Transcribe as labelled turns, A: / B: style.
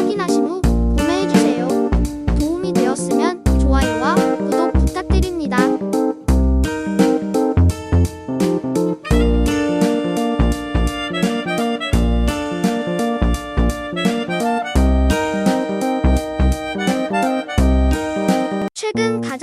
A: 후